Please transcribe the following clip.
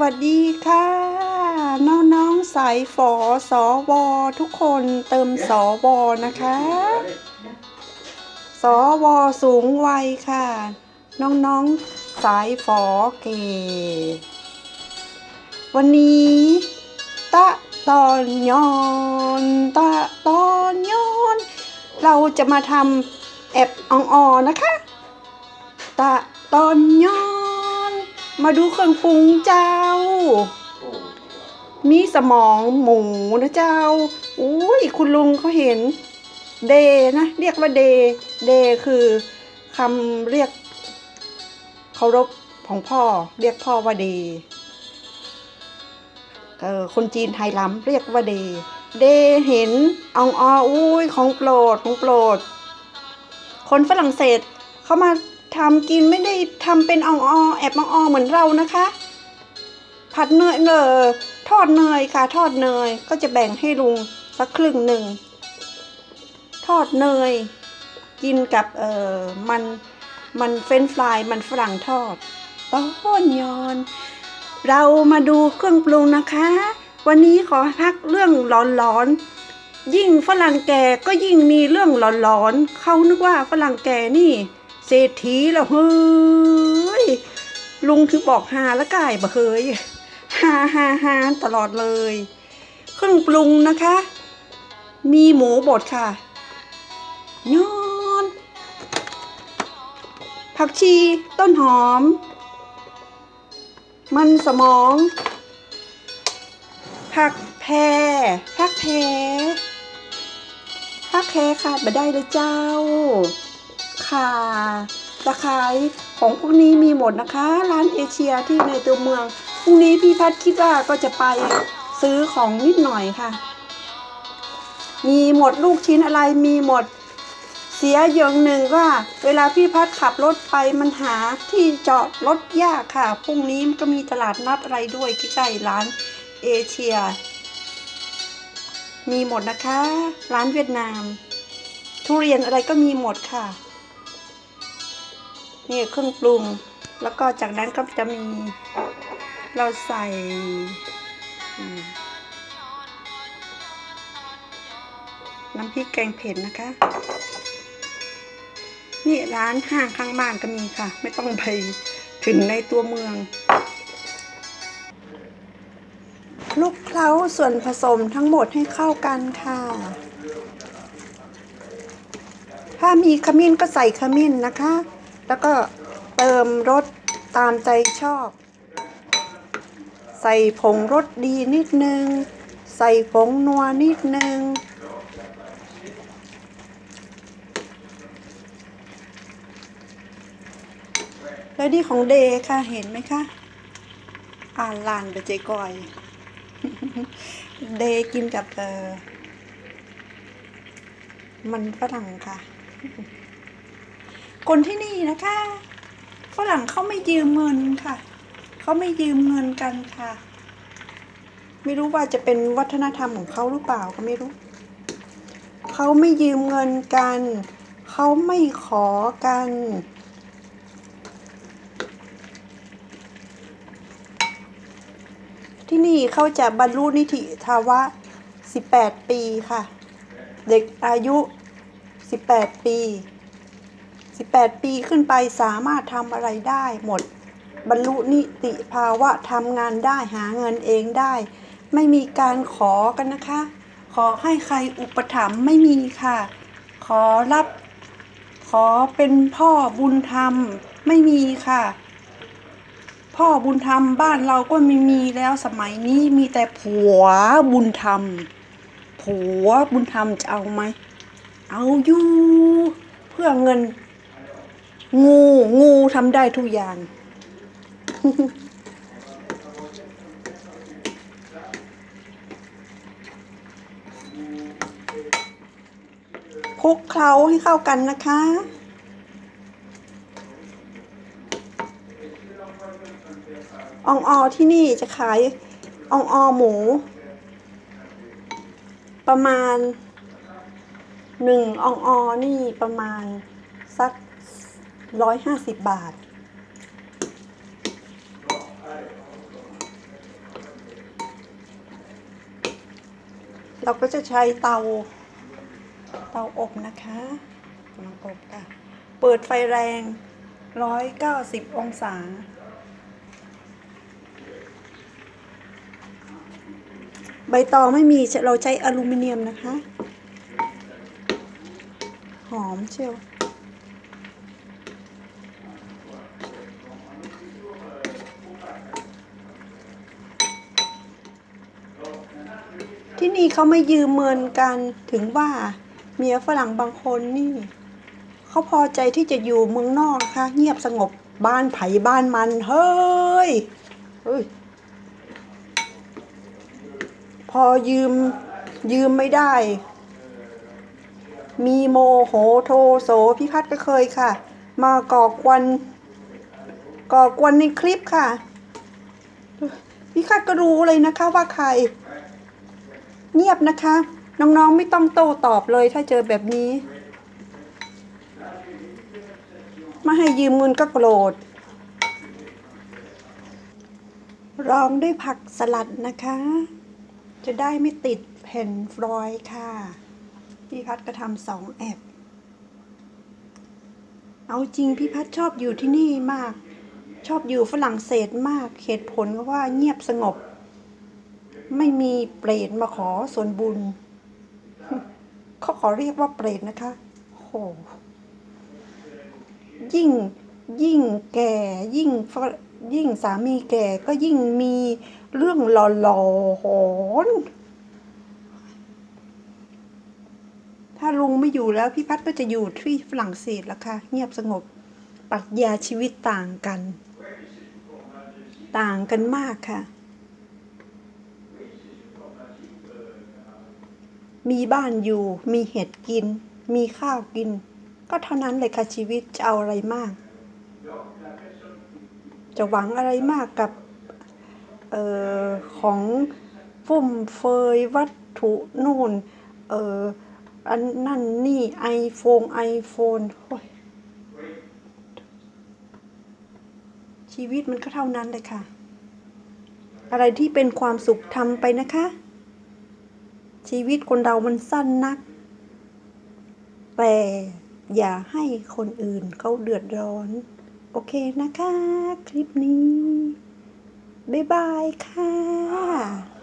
วัสดีค่ะ น้องๆสายฝอสอวอทุกคนเติมสอวอนะคะสอวอสูงวัยค่ะ น้องๆสายฝอเก วันนี้ตะตอนย้อนตะตอนย้อน เราจะมาทำแอบอองออนะคะ ตะตอนย้อน มาดูเครื่องปรุงเจ้า มีสมองหมูนะเจ้า อุ้ยคุณลุงเขาเห็น เดนะ เรียกว่าเด เดคือคำเรียกเคารพของพ่อ เรียกพ่อว่าเดเออคนจีนไทยล้ำเรียกว่าเด เดเห็นอองอออุ้ยของโปรดของโปรด คนฝรั่งเศสเขามา ทำกินไม่ได้ทำเป็นอองออแอบอองออเหมือนเรานะคะ ผัดเนยเนอทอดเนยค่ะ ทอดเนยก็จะแบ่งให้ลุงสักครึ่งหนึ่ง ทอดเนย กินกับเอ่อมันมันเฟรนฟรายมันฝรั่งทอดต้นยอน เรามาดูเครื่องปรุงนะคะ วันนี้ขอพักเรื่องร้อนๆยิ่งฝรั่งแก่ก็ยิ่งมีเรื่องร้อนๆเขานึกว่าฝรั่งแก่นี่ เศรษฐีแล้วเฮ้ยลุงคือบอกฮาและกายบ่เคยฮาฮาฮาตลอดเลย เครื่องปรุงนะคะ มีหมูบดค่ะยอนผักชีต้นหอม มันสมอง ผักแพรผักแพรผักแพรขาดมาได้เลยเจ้า ข่าตะไคร้ของพวกนี้มีหมดนะคะ ร้านเอเชียที่ในตัวเมืองพรุ่งนี้พี่พัดคิดว่าก็จะไปซื้อของนิดหน่อยค่ะ มีหมดลูกชิ้นอะไรมีหมดเสียอย่างหนึ่งว่า เวลาพี่พัดขับรถไปมันหาที่จอดรถยากค่ะพรุ่งนี้มันก็มีตลาดนัดอะไรด้วยใกล้ร้านเอเชีย มีหมดนะคะ ร้านเวียดนาม ทุเรียนอะไรก็มีหมดค่ะ นี่เครื่องปรุง แล้วก็จากนั้นก็จะมีเราใส่น้ำพริกแกงเผ็ดนะคะ นี่ร้านห้างข้างบ้านก็มีค่ะ ไม่ต้องไปถึงในตัวเมืองคลุกเคล้าส่วนผสมทั้งหมดให้เข้ากันค่ะ ถ้ามีขมิ้นก็ใส่ขมิ้นนะคะ แล้วก็เติมรสตามใจชอบ ใส่ผงรสดีนิดนึง ใส่ผงนัวนิดนึง แล้วนี่ของเดย์ค่ะเห็นไหมคะ อ่านลานไปเจกอย เดย์กินกับเออมันฝรั่งค่ะ คนที่นี่นะคะฝรั่งเขาไม่ยืมเงินค่ะเขาไม่ยืมเงินกันค่ะ ไม่รู้ว่าจะเป็นวัฒนธรรมของเขาหรือเปล่าก็ไม่รู้เขาไม่ยืมเงินกันเขาไม่ขอกันที่นี่เขาจะบรรลุนิติภาวะ 18 ปีค่ะ เด็กอายุ 18 ปี 18 ปีขึ้นไปสามารถทำอะไรได้หมด บรรลุนิติภาวะทำงานได้หาเงินเองได้ ไม่มีการขอกันนะคะ ขอให้ใครอุปถัมภ์ไม่มีค่ะ ขอรับ ขอเป็นพ่อบุญธรรมไม่มีค่ะ พ่อบุญธรรมบ้านเราก็ไม่มีแล้วสมัยนี้มีแต่ผัวบุญธรรม ผัวบุญธรรมจะเอาไหมเอาอยู่เพื่อเงิน งูงูทำได้ทุกอย่าง คลุกเคล้าให้เข้ากันนะคะ อองออที่นี่จะขายอองออหมู ประมาณหนึ่งอองออนี่ประมาณสัก ร้อยห้าสิบบาท เราก็จะใช้เตา เตาอบนะคะกำลังอบค่ะ เปิดไฟแรงร้อยเก้าสิบองศาใบตองไม่มีเราใช้อลูมิเนียมนะคะ หอมเชียวี่เขาไม่ยืมเมินกันถึงว่าเมียฝรั่งบางคนนี่เขาพอใจที่จะอยู่เมืองนอกนะคะเงียบสงบบ้านไผ่บ้านมัน เฮ้ยเฮ้ย พอยืมยืมไม่ได้ มีโมโหโทโสพี่พัดก็เคยค่ะ มาก่อกวนก่อกวนในคลิปค่ะพี่พัดก็รู้เลยนะคะว่าใคร เงียบนะคะ น้องๆไม่ต้องโต้ตอบเลยถ้าเจอแบบนี้ มาให้ยืมเงินก็โกรธรองด้วยผักสลัดนะคะ จะได้ไม่ติดแผ่นฟลอยค่ะ พี่พัดก็ทำสองแอบเอาจริงพี่พัดชอบอยู่ที่นี่มาก ชอบอยู่ฝรั่งเศสมากเหตุผลก็ว่าเงียบสงบ ไม่มีเปรตมาขอส่วนบุญ เขาขอเรียกว่าเปรตนะคะโหยิ่งยิ่งแก่ยิ่งยิ่งสามีแก่ก็ยิ่งมีเรื่องหล่อๆหอนถ้าลุงไม่อยู่แล้วพี่พัดก็จะอยู่ที่ฝรั่งเศสล้วค่ะ เงียบสงบปรัชญาชีวิตต่างกัน ต่างกันมากค่ะ มีบ้านอยู่ มีเห็ดกิน มีข้าวกิน ก็เท่านั้นเลยค่ะชีวิตจะเอาอะไรมาก จะหวังอะไรมากกับออของฟุ่มเฟยวัตถุนู่นเอออันนั่นนี่ไอโฟนไอโฟนชีวิตมันก็เท่านั้นเลยค่ะ อะไรที่เป็นความสุขทำไปนะคะ ชีวิตคนเรามันสั้นนัก แต่อย่าให้คนอื่นเขาเดือดร้อน โอเคนะคะ คลิปนี้ บ๊ายบายค่ะ